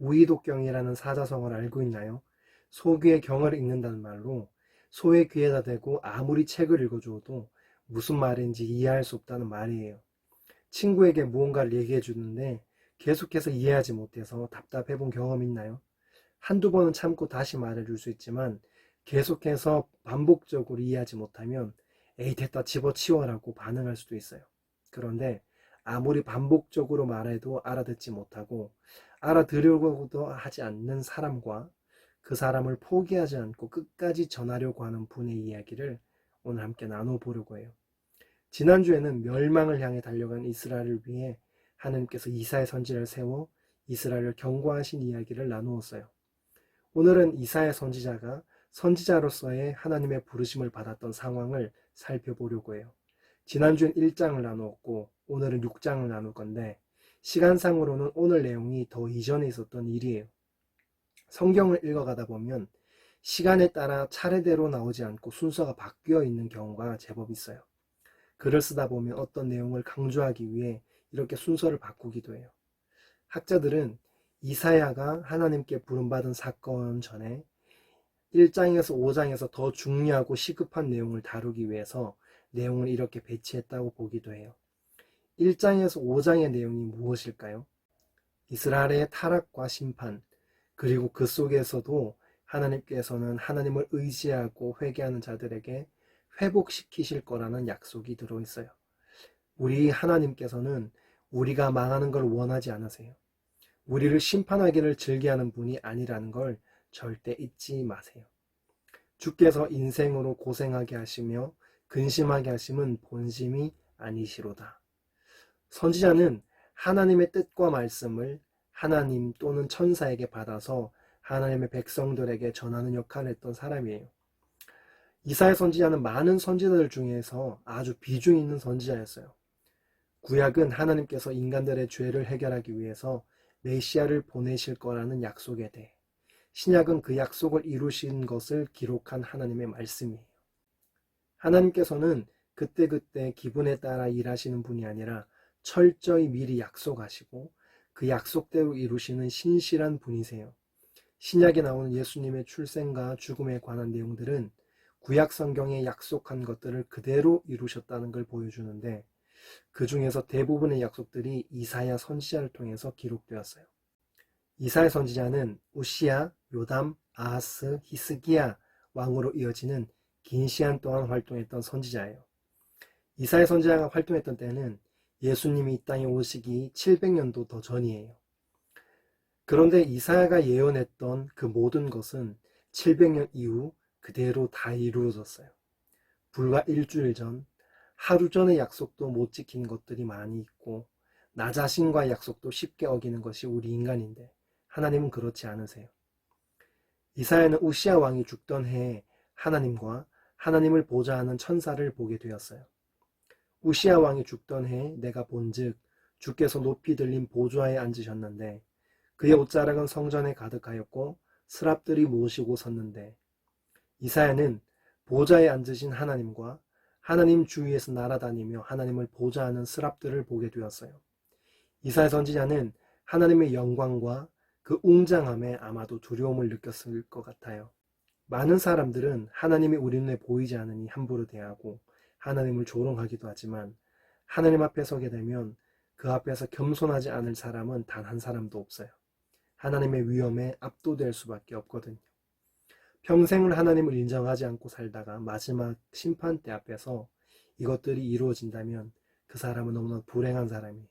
우이독경이라는 사자성어를 알고 있나요? 소귀의 경을 읽는다는 말로 소의 귀에다 대고 아무리 책을 읽어주어도 무슨 말인지 이해할 수 없다는 말이에요. 친구에게 무언가를 얘기해 주는데 계속해서 이해하지 못해서 답답해 본 경험 있나요? 한두 번은 참고 다시 말해 줄 수 있지만 계속해서 반복적으로 이해하지 못하면 에이 됐다 집어치워라고 반응할 수도 있어요. 그런데 아무리 반복적으로 말해도 알아듣지 못하고 알아들으려고도 하지 않는 사람과 그 사람을 포기하지 않고 끝까지 전하려고 하는 분의 이야기를 오늘 함께 나눠보려고 해요. 지난주에는 멸망을 향해 달려간 이스라엘을 위해 하나님께서 이사의 선지자를 세워 이스라엘을 경고하신 이야기를 나누었어요. 오늘은 이사의 선지자가 선지자로서의 하나님의 부르심을 받았던 상황을 살펴보려고 해요. 지난주엔 1장을 나누었고 오늘은 6장을 나눌 건데 시간상으로는 오늘 내용이 더 이전에 있었던 일이에요. 성경을 읽어가다 보면 시간에 따라 차례대로 나오지 않고 순서가 바뀌어 있는 경우가 제법 있어요. 글을 쓰다 보면 어떤 내용을 강조하기 위해 이렇게 순서를 바꾸기도 해요. 학자들은 이사야가 하나님께 부름받은 사건 전에 1장에서 5장에서 더 중요하고 시급한 내용을 다루기 위해서 내용을 이렇게 배치했다고 보기도 해요. 1장에서 5장의 내용이 무엇일까요? 이스라엘의 타락과 심판, 그리고 그 속에서도 하나님께서는 하나님을 의지하고 회개하는 자들에게 회복시키실 거라는 약속이 들어 있어요. 우리 하나님께서는 우리가 망하는 걸 원하지 않으세요. 우리를 심판하기를 즐겨하는 분이 아니라는 걸 절대 잊지 마세요. 주께서 인생으로 고생하게 하시며 근심하게 하심은 본심이 아니시로다. 선지자는 하나님의 뜻과 말씀을 하나님 또는 천사에게 받아서 하나님의 백성들에게 전하는 역할을 했던 사람이에요. 이사야 선지자는 많은 선지자들 중에서 아주 비중 있는 선지자였어요. 구약은 하나님께서 인간들의 죄를 해결하기 위해서 메시아를 보내실 거라는 약속에 대해 신약은 그 약속을 이루신 것을 기록한 하나님의 말씀이에요. 하나님께서는 그때그때 기분에 따라 일하시는 분이 아니라 철저히 미리 약속하시고 그 약속대로 이루시는 신실한 분이세요. 신약에 나오는 예수님의 출생과 죽음에 관한 내용들은 구약 성경에 약속한 것들을 그대로 이루셨다는 걸 보여주는데 그 중에서 대부분의 약속들이 이사야 선지자를 통해서 기록되었어요. 이사야 선지자는 우시야, 요담, 아하스, 히스기야 왕으로 이어지는 긴 시간 동안 활동했던 선지자예요. 이사야 선지자가 활동했던 때는 예수님이 이 땅에 오시기 700년도 더 전이에요. 그런데 이사야가 예언했던 그 모든 것은 700년 이후 그대로 다 이루어졌어요. 불과 일주일 전, 하루 전의 약속도 못 지킨 것들이 많이 있고, 나 자신과 약속도 쉽게 어기는 것이 우리 인간인데, 하나님은 그렇지 않으세요. 이사야는 우시아 왕이 죽던 해에 하나님과 하나님을 보좌하는 천사를 보게 되었어요. 우시아 왕이 죽던 해에 내가 본즉 주께서 높이 들린 보좌에 앉으셨는데 그의 옷자락은 성전에 가득하였고 스랍들이 모시고 섰는데 이사야는 보좌에 앉으신 하나님과 하나님 주위에서 날아다니며 하나님을 보좌하는 스랍들을 보게 되었어요. 이사야 선지자는 하나님의 영광과 그 웅장함에 아마도 두려움을 느꼈을 것 같아요. 많은 사람들은 하나님이 우리 눈에 보이지 않으니 함부로 대하고 하나님을 조롱하기도 하지만 하나님 앞에 서게 되면 그 앞에서 겸손하지 않을 사람은 단 한 사람도 없어요. 하나님의 위험에 압도될 수밖에 없거든요. 평생을 하나님을 인정하지 않고 살다가 마지막 심판대 앞에서 이것들이 이루어진다면 그 사람은 너무나 불행한 사람이에요.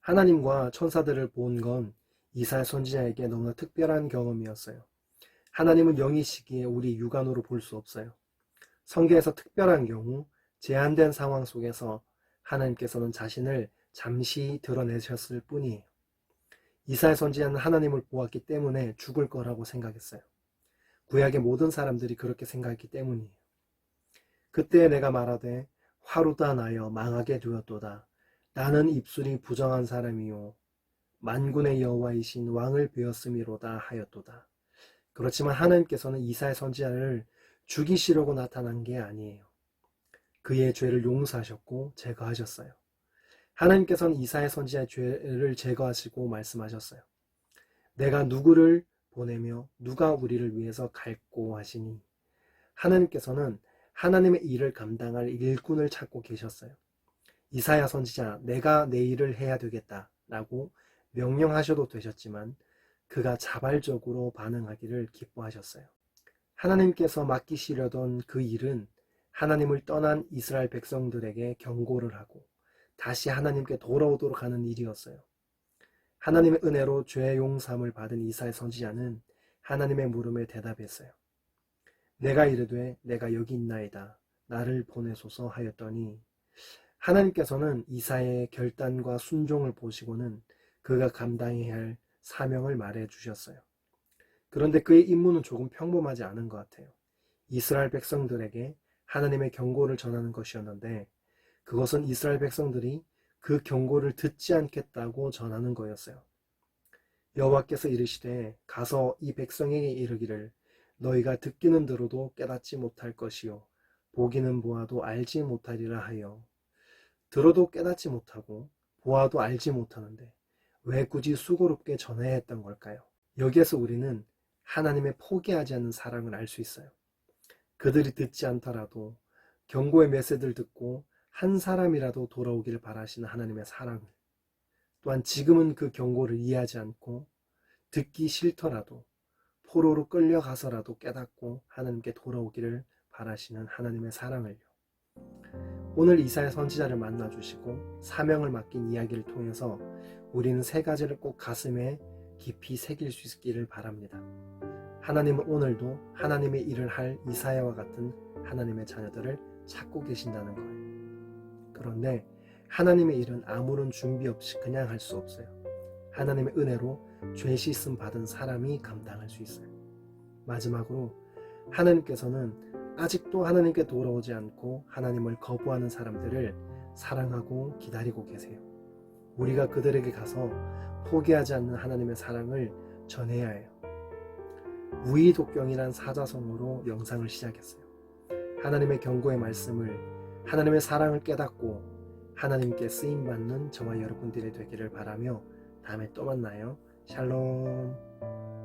하나님과 천사들을 본 건 이사야 선지자에게 너무나 특별한 경험이었어요. 하나님은 영이시기에 우리 육안으로 볼 수 없어요. 성경에서 특별한 경우 제한된 상황 속에서 하나님께서는 자신을 잠시 드러내셨을 뿐이에요. 이사야 선지자는 하나님을 보았기 때문에 죽을 거라고 생각했어요. 구약의 모든 사람들이 그렇게 생각했기 때문이에요. 그때 내가 말하되 화루다 나여 망하게 되었도다. 나는 입술이 부정한 사람이요 만군의 여호와이신 왕을 베었음이로다 하였도다. 그렇지만 하나님께서는 이사야 선지자를 죽이시려고 나타난 게 아니에요. 그의 죄를 용서하셨고 제거하셨어요. 하나님께서는 이사야 선지자의 죄를 제거하시고 말씀하셨어요. 내가 누구를 보내며 누가 우리를 위해서 갈고 하시니 하나님께서는 하나님의 일을 감당할 일꾼을 찾고 계셨어요. 이사야 선지자 내가 내 일을 해야 되겠다라고 명령하셔도 되셨지만 그가 자발적으로 반응하기를 기뻐하셨어요. 하나님께서 맡기시려던 그 일은 하나님을 떠난 이스라엘 백성들에게 경고를 하고 다시 하나님께 돌아오도록 하는 일이었어요. 하나님의 은혜로 죄 용삼을 받은 이사의 선지자는 하나님의 물음에 대답했어요. 내가 이르되 내가 여기 있나이다. 나를 보내소서 하였더니 하나님께서는 이사의 결단과 순종을 보시고는 그가 감당해야 할 사명을 말해 주셨어요. 그런데 그의 임무는 조금 평범하지 않은 것 같아요. 이스라엘 백성들에게 하나님의 경고를 전하는 것이었는데 그것은 이스라엘 백성들이 그 경고를 듣지 않겠다고 전하는 거였어요. 여호와께서 이르시되 가서 이 백성에게 이르기를 너희가 듣기는 들어도 깨닫지 못할 것이요 보기는 보아도 알지 못하리라 하여 들어도 깨닫지 못하고 보아도 알지 못하는데 왜 굳이 수고롭게 전해야 했던 걸까요? 여기에서 우리는 하나님의 포기하지 않는 사랑을 알 수 있어요. 그들이 듣지 않더라도 경고의 메시지를 듣고 한 사람이라도 돌아오기를 바라시는 하나님의 사랑을 또한 지금은 그 경고를 이해하지 않고 듣기 싫더라도 포로로 끌려가서라도 깨닫고 하나님께 돌아오기를 바라시는 하나님의 사랑을요. 오늘 이사야 선지자를 만나 주시고 사명을 맡긴 이야기를 통해서 우리는 세 가지를 꼭 가슴에 깊이 새길 수 있기를 바랍니다. 하나님은 오늘도 하나님의 일을 할 이사야와 같은 하나님의 자녀들을 찾고 계신다는 거예요. 그런데 하나님의 일은 아무런 준비 없이 그냥 할 수 없어요. 하나님의 은혜로 죄 씻음 받은 사람이 감당할 수 있어요. 마지막으로 하나님께서는 아직도 하나님께 돌아오지 않고 하나님을 거부하는 사람들을 사랑하고 기다리고 계세요. 우리가 그들에게 가서 포기하지 않는 하나님의 사랑을 전해야 해요. 무의독경이란 사자성어로 영상을 시작했어요. 하나님의 경고의 말씀을 하나님의 사랑을 깨닫고 하나님께 쓰임 받는 저와 여러분들이 되기를 바라며 다음에 또 만나요. 샬롬.